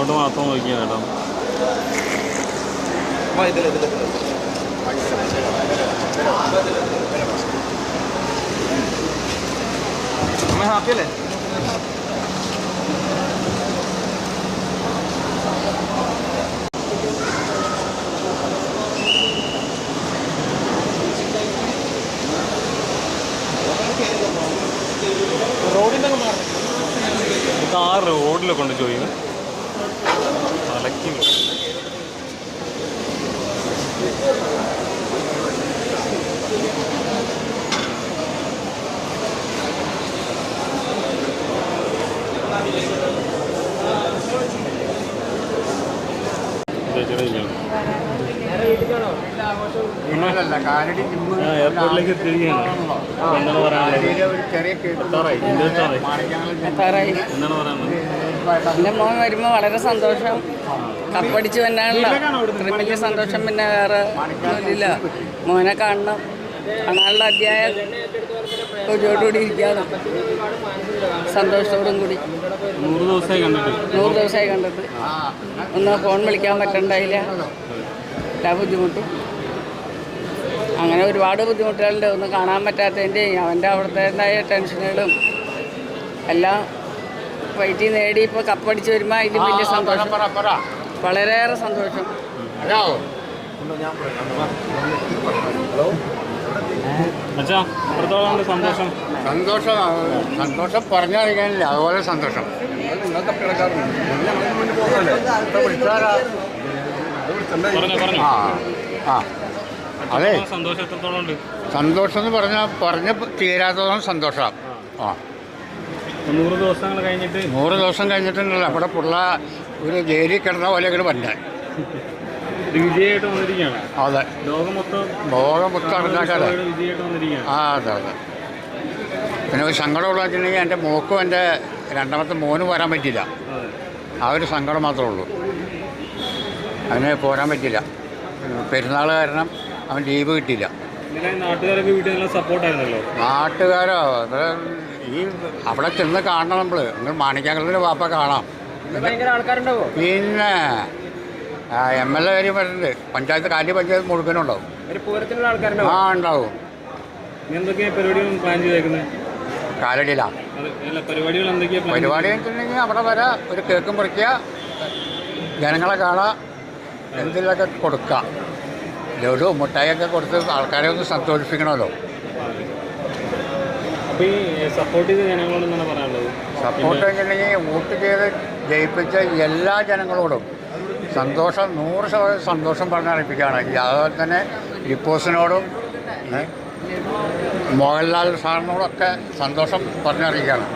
അങ്ങോട്ട് മാത്രം നോക്കിയാ കേട്ടോ. ഹാപ്പി അല്ലേ? റോഡിന്റെ ആ റോഡിലൊക്കെ ഉണ്ട് ചോദിക്കും ചേച്ചിയുടെ എയർപോർട്ടിലേക്ക് എത്തിയിരിക്കുകയാണ് എന്താണ് പറയാനുള്ളത് എന്താണ് പറയാനുള്ളത് മോൻ വരുമ്പോൾ വളരെ സന്തോഷം. കപ്പടിച്ച് വന്നാണല്ലോ. ഇത്രയും വലിയ സന്തോഷം പിന്നെ വേറെ ഇല്ല മോനെ കാണണം. കാണാനുള്ള അധ്യായം. കൊതിയോടുകൂടി ഇരിക്കാതെ സന്തോഷത്തോടും കൂടി. നൂറ് ദിവസമായി കണ്ടിട്ട്. നൂറ് ദിവസമായി കണ്ടിട്ട്. ഒന്ന് ഫോൺ വിളിക്കാൻ പറ്റണ്ടായില്ല. എല്ലാ ബുദ്ധിമുട്ടും. അങ്ങനെ ഒരുപാട് ബുദ്ധിമുട്ടുകളുണ്ട്. ഒന്ന് കാണാൻ പറ്റാത്തതിന്റെയും അവന്റെ അവിടുത്തേതായ ടെൻഷനുകളും എല്ലാം വൈറ്റി നേടി ഇപ്പോൾ കപ്പടിച്ച് വരുമ്പോൾ അതിന് വലിയ സന്തോഷം. വളരെയേറെ സന്തോഷം. ഹലോ. സന്തോഷം? സന്തോഷം സന്തോഷം പറഞ്ഞറിയാനില്ല. അതുപോലെ സന്തോഷം. ആ ആ. അതെ. സന്തോഷം എന്ന് പറഞ്ഞാൽ പറഞ്ഞ് തീരാത്തോളം സന്തോഷം. ആ. നൂറ് ദിവസങ്ങൾ കഴിഞ്ഞിട്ട് നൂറ് ദിവസം കഴിഞ്ഞിട്ടുണ്ടല്ലോ. നമ്മുടെ പിള്ള ഒരു ജയിലിൽ കിടന്ന പോലെ ഇങ്ങനെ വന്നിരിക്കുകയാണ് അതെ. ലോകം മൊത്തം അറിഞ്ഞാക്കാതെ ആ അതെ അതെ. പിന്നെ ഒരു സങ്കടമുള്ള വെച്ചിട്ടുണ്ടെങ്കിൽ എന്റെ മോക്കും എന്റെ രണ്ടാമത്തെ മോനും വരാൻ പറ്റില്ല അതെ. ആ ഒരു സങ്കടം മാത്രമേ ഉള്ളൂ. അവന് പോരാൻ പറ്റില്ല പെരുന്നാൾ കാരണം അവൻ ലീവ് കിട്ടിയില്ല. ഇന്നലെ നാട്ടുകാരൊക്കെ വീട്ടിൽ നല്ല സപ്പോർട്ടായിരുന്നല്ലോ നാട്ടുകാരോ? അത് ഈ അവിടെ ചെന്ന് കാണണം നമ്മൾ നിങ്ങൾ മാണിക്കാങ്കളത്തിന്റെ വാപ്പ കാണാം. പിന്നെ എം എൽ എ കാര്യം വരുന്നുണ്ട് പഞ്ചായത്ത് കാലി പഞ്ചായത്ത് മുഴുവനുണ്ടാവും. ഒരു പൂരത്തിനുള്ള ആൾക്കാരുണ്ടാവോ? ആ ഉണ്ടാവും. ഇനി എന്തൊക്കെയാ പരിപാടികൾ പ്ലാൻ ചെയ്തേക്കുന്നത് കാലടിയിലാണ് പരിപാടികൾ എന്തൊക്കെയാ പ്ലാൻ പരിപാടി വെച്ചിട്ടുണ്ടെങ്കിൽ അവിടെ വരാ ഒരു കേക്കും മുറിക്കുക ജനങ്ങളെ കാണാം എന്തെങ്കിലുമൊക്കെ കൊടുക്കുക ലഡു മുട്ടായൊക്കെ കൊടുത്ത് ആൾക്കാരെ ഒന്ന് സന്തോഷിപ്പിക്കണമല്ലോ. സപ്പോർട്ട് ചെയ്ത് സപ്പോർട്ട് വെച്ചിട്ടുണ്ടെങ്കിൽ വോട്ട് ചെയ്ത് ജയിപ്പിച്ച എല്ലാ ജനങ്ങളോടും സന്തോഷം നൂറ് ശതമാനം സന്തോഷം പറഞ്ഞറിയിപ്പിക്കുകയാണ് അതുപോലെ തന്നെ ഡിപ്പോസിനോടും ഏ, മോഹൻലാൽ സാറിനോടൊക്കെ സന്തോഷം പറഞ്ഞറിയിക്കുകയാണ്